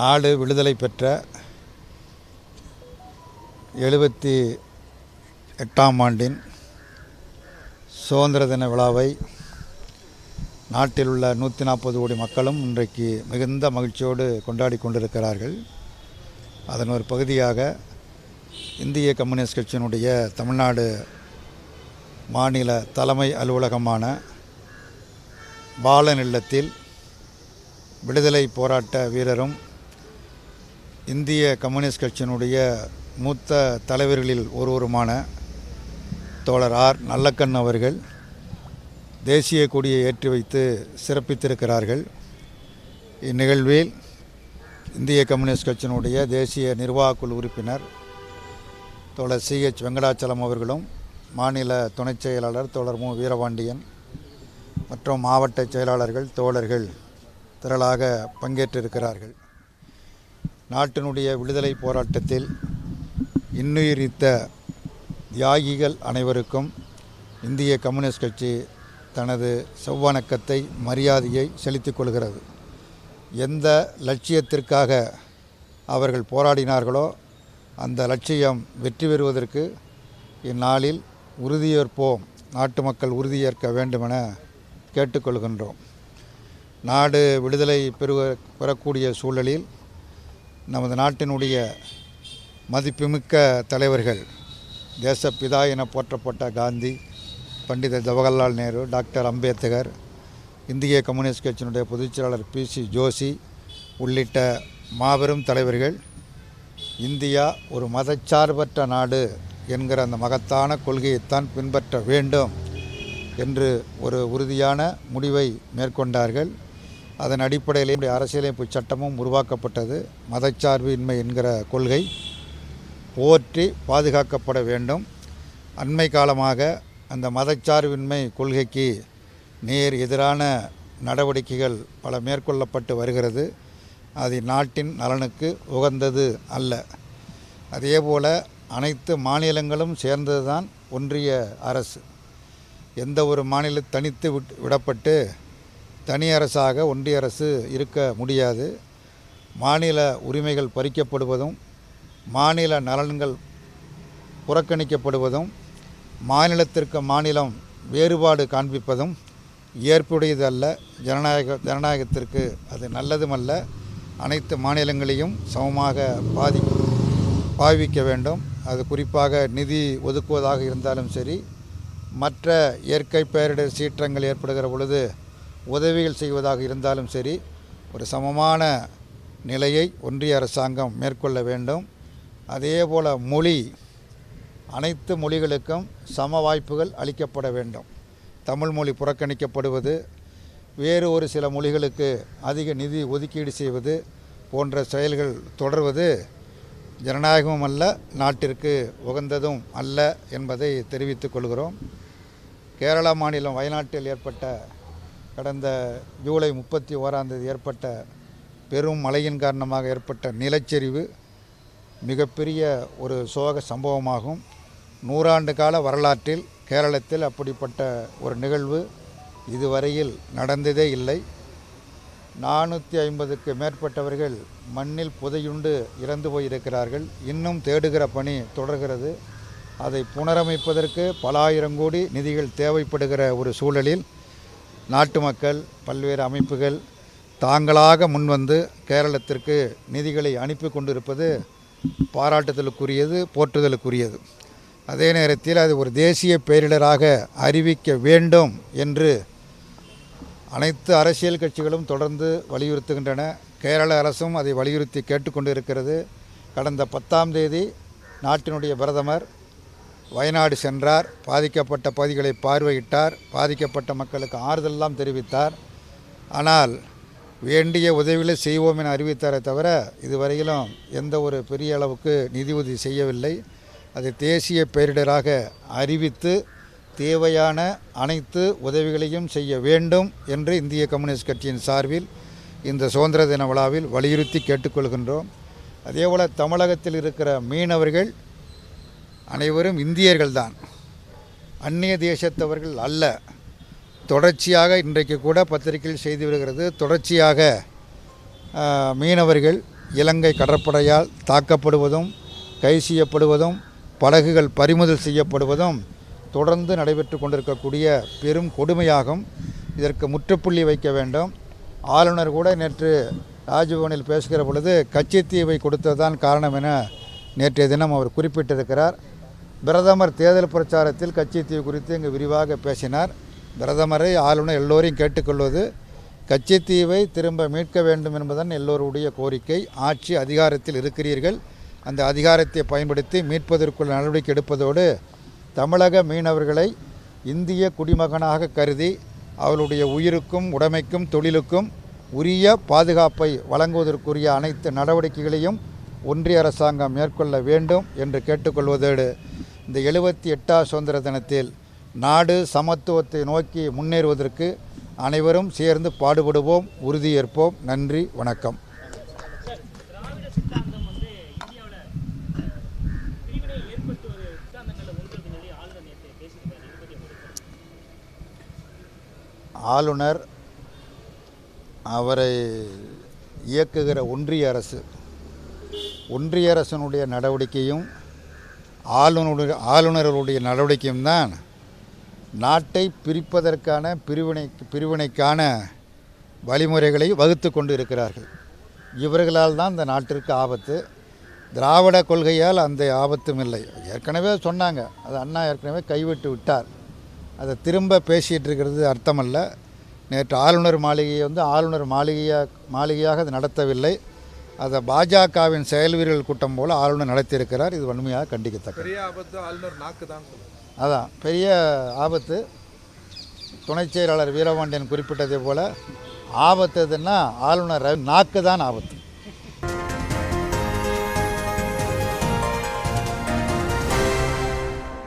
நாடு விடுதலை பெற்ற எழுபத்தி எட்டாம் ஆண்டின் சுதந்திர தின விழாவை நாட்டில் உள்ள நூற்றி நாற்பது கோடி மக்களும் இன்றைக்கு மிகுந்த மகிழ்ச்சியோடு கொண்டாடி கொண்டிருக்கிறார்கள். அதன் ஒரு பகுதியாக இந்திய கம்யூனிஸ்ட் கட்சியினுடைய தமிழ்நாடு மாநில தலைமை அலுவலகமான பாலன் இல்லத்தில் விடுதலை போராட்ட வீரரும் இந்திய கம்யூனிஸ்ட் கட்சியினுடைய மூத்த தலைவர்களில் ஒருவருமான தோழர் ஆர். நல்லக்கண் அவர்கள் தேசிய கொடியை ஏற்றி வைத்து சிறப்பித்திருக்கிறார்கள். இந்நிகழ்வில் இந்திய கம்யூனிஸ்ட் கட்சியினுடைய தேசிய நிர்வாகக்குழு உறுப்பினர் தோழர் சி. எச். வெங்கடாச்சலம் அவர்களும் மாநில துணைச் செயலாளர் தோழர் மு. வீரபாண்டியன் மற்றும் மாவட்ட செயலாளர்கள் தோழர்கள் திரளாக பங்கேற்றிருக்கிறார்கள். நாட்டினுடைய விடுதலை போராட்டத்தில் இன்னுயிரித்த தியாகிகள் அனைவருக்கும் இந்திய கம்யூனிஸ்ட் கட்சி தனது செவ்வணக்கத்தை மரியாதையை செலுத்திக் கொள்கிறது. எந்த லட்சியத்திற்காக அவர்கள் போராடினார்களோ அந்த லட்சியம் வெற்றி பெறுவதற்கு இந்நாளில் உறுதியேற்போம் நாட்டு மக்கள் உறுதியேற்க வேண்டுமென கேட்டுக்கொள்கின்றோம் நாடு விடுதலை பெறுவ பெறக்கூடிய சூழலில் நமது நாட்டினுடைய மதிப்புமிக்க தலைவர்கள் தேசப்பிதா என போற்றப்பட்ட காந்தி பண்டித ஜவஹர்லால் நேரு டாக்டர் அம்பேத்கர் இந்திய கம்யூனிஸ்ட் கட்சியினுடைய பொதுச்செயலாளர் பி சி ஜோஷி உள்ளிட்ட மாபெரும் தலைவர்கள் இந்தியா ஒரு மதச்சார்பற்ற நாடு என்கிற அந்த மகத்தான கொள்கையைத்தான் பின்பற்ற வேண்டும் என்று ஒரு உறுதியான முடிவை மேற்கொண்டார்கள். அதன் அடிப்படையிலே நம்முடைய அரசியலமைப்பு சட்டமும் உருவாக்கப்பட்டது. மதச்சார்பின்மை என்கிற கொள்கை போற்றி பாதுகாக்கப்பட வேண்டும். அண்மை காலமாக அந்த மதச்சார்பின்மை கொள்கைக்கு நேர் எதிரான நடவடிக்கைகள் பல மேற்கொள்ளப்பட்டு வருகிறது. அது நாட்டின் நலனுக்கு உகந்தது அல்ல. அதேபோல் அனைத்து மாநிலங்களும் சேர்ந்ததுதான் ஒன்றிய அரசு. எந்த ஒரு மாநில தனித்து விட் விடப்பட்டு தனி அரசாக ஒன்றிய அரசு இருக்க முடியாது. மாநில உரிமைகள் பறிக்கப்படுவதும் மாநில நலன்கள் புறக்கணிக்கப்படுவதும் மாநிலத்திற்கு மாநிலம் வேறுபாடு காண்பிப்பதும் ஏற்புடையதல்ல. ஜனநாயக ஜனநாயகத்திற்கு அது நல்லதுமல்ல. அனைத்து மாநிலங்களையும் சமமாக பாதி பாவிக்க வேண்டும். அது குறிப்பாக நிதி ஒதுக்குவதாக இருந்தாலும் சரி மற்ற இயற்கை பேரிடர் சீற்றங்கள் ஏற்படுகிற பொழுது உதவிகள் செய்வதாக இருந்தாலும் சரி ஒரு சமமான நிலையை ஒன்றிய அரசாங்கம் மேற்கொள்ள வேண்டும். அதே போல் மொழி அனைத்து மொழிகளுக்கும் சம வாய்ப்புகள் அளிக்கப்பட வேண்டும். தமிழ் மொழி புறக்கணிக்கப்படுவது வேறு ஒரு சில மொழிகளுக்கு அதிக நிதி ஒதுக்கீடு செய்வது போன்ற செயல்கள் தொடர்வது ஜனநாயகமும் அல்ல நாட்டிற்கு உகந்ததும் அல்ல என்பதை தெரிவித்துக் கொள்கிறோம். கேரளா மாநிலம் வயநாட்டில் ஏற்பட்ட கடந்த ஜூலை முப்பத்தி ஓராந்தேதி ஏற்பட்ட பெரும் மழையின் காரணமாக ஏற்பட்ட நிலச்சரிவு மிகப்பெரிய ஒரு சோக சம்பவமாகும். நூறாண்டு கால வரலாற்றில் கேரளத்தில் அப்படிப்பட்ட ஒரு நிகழ்வு இதுவரையில் நடந்ததே இல்லை. நானூற்றி ஐம்பதுக்கு மேற்பட்டவர்கள் மண்ணில் புதையுண்டு இறந்து போயிருக்கிறார்கள். இன்னும் தேடுகிற பணி தொடர்கிறது. அதை புனரமைப்பதற்கு பல ஆயிரம் கோடி நிதிகள் தேவைப்படுகிற ஒரு சூழலில் நாட்டு மக்கள் பல்வேறு அமைப்புகள் தாங்களாக முன்வந்து கேரளத்திற்கு நிதிகளை அனுப்பி கொண்டிருப்பது பாராட்டுதலுக்குரியது போற்றுதலுக்குரியது. அதே நேரத்தில் அது ஒரு தேசிய பேரிடராக அறிவிக்க வேண்டும் என்று அனைத்து அரசியல் கட்சிகளும் தொடர்ந்து வலியுறுத்துகின்றன. கேரள அரசும் அதை வலியுறுத்தி கேட்டுக்கொண்டிருக்கிறது கடந்த பத்தாம் தேதி நாட்டினுடைய பிரதமர் வயநாடு சென்றார் பாதிக்கப்பட்ட பகுதிகளை பார்வையிட்டார் பாதிக்கப்பட்ட மக்களுக்கு ஆறுதலெல்லாம் தெரிவித்தார். ஆனால் வேண்டிய உதவிகளை செய்வோம் என அறிவித்தாரே தவிர இதுவரையிலும் எந்த ஒரு பெரிய அளவுக்கு நிதி உதவி செய்யவில்லை. அதை தேசிய பேரிடராக அறிவித்து தேவையான அனைத்து உதவிகளையும் செய்ய வேண்டும் என்று இந்திய கம்யூனிஸ்ட் கட்சியின் சார்பில் இந்த சுதந்திர தின விழாவில் வலியுறுத்தி கேட்டுக்கொள்கின்றோம். அதேபோல் தமிழகத்தில் இருக்கிற மீனவர்கள் அனைவரும் இந்தியர்கள்தான். அந்நிய தேசத்தவர்கள் அல்ல. தொடர்ச்சியாக இன்றைக்கு கூட பத்திரிகையில் செய்து வருகிறது. தொடர்ச்சியாக மீனவர்கள் இலங்கை கடற்படையால் தாக்கப்படுவதும் கைது செய்யப்படுவதும் படகுகள் பறிமுதல் செய்யப்படுவதும் தொடர்ந்து நடைபெற்று கொண்டிருக்கக்கூடிய பெரும் கொடுமையாகும். இதற்கு முற்றுப்புள்ளி வைக்க வேண்டும். ஆளுநர் கூட நேற்று ராஜ்பவனில் பேசுகிற பொழுது கச்சத்தீவை கொடுத்ததுதான் காரணம் என நேற்றைய தினம் அவர் குறிப்பிட்டிருக்கிறார். பிரதமர் தேர்தல் பிரச்சாரத்தில் கட்சித்தீவு குறித்து இங்கு விரிவாக பேசினார். பிரதமரை ஆளுநர் எல்லோரையும் கேட்டுக்கொள்வது கட்சித்தீவை திரும்ப மீட்க வேண்டும் என்பதன் எல்லோருடைய கோரிக்கை. ஆட்சி அதிகாரத்தில் இருக்கிறீர்கள். அந்த அதிகாரத்தை பயன்படுத்தி மீட்பதற்குள்ள நடவடிக்கை எடுப்பதோடு தமிழக மீனவர்களை இந்திய குடிமகனாக கருதி அவளுடைய உயிருக்கும் உடைமைக்கும் தொழிலுக்கும் உரிய பாதுகாப்பை வழங்குவதற்குரிய அனைத்து நடவடிக்கைகளையும் ஒன்றிய அரசாங்கம் மேற்கொள்ள வேண்டும் என்று கேட்டுக்கொள்வதோடு இந்த எழுபத்தி எட்டாம் சுதந்திர தினத்தில் நாடு சமத்துவத்தை நோக்கி முன்னேறுவதற்கு அனைவரும் சேர்ந்து பாடுபடுவோம் உறுதியேற்போம். நன்றி வணக்கம். ஆளுநர் ஆளுநர் அவரை இயக்குகிற ஒன்றிய அரசு ஒன்றிய அரசனுடைய நடவடிக்கையும் ஆளுநருடைய ஆளுநர்களுடைய நடவடிக்கையும் தான் நாட்டை பிரிப்பதற்கான பிரிவினை பிரிவினைக்கான வழிமுறைகளை வகுத்து கொண்டு இருக்கிறார்கள் இவர்களால் தான் இந்த நாட்டிற்கு ஆபத்து. திராவிட கொள்கையால் அந்த ஆபத்தும் இல்லை. ஏற்கனவே சொன்னாங்க. அது அண்ணா ஏற்கனவே கைவிட்டு விட்டார். அதை திரும்ப பேசிகிட்டு இருக்கிறது அர்த்தமல்ல. நேற்று ஆளுநர் மாளிகையை வந்து ஆளுநர் மாளிகையாக மாளிகையாக அது நடத்தவில்லை. அதை பாஜகவின் செயல் வீரர்கள் கூட்டம் போல் ஆளுநர் நடத்தியிருக்கிறார் இது வன்மையாக கண்டிக்கத்தக்கது. பெரிய ஆபத்து ஆளுநர் நாக்கு தான் சொல்லுவாங்க அதான் பெரிய ஆபத்து. துணைச் செயலாளர் வீரபாண்டியன் குறிப்பிட்டதை போல் ஆபத்து எதுன்னா ஆளுநர் நாக்கு தான் ஆபத்து.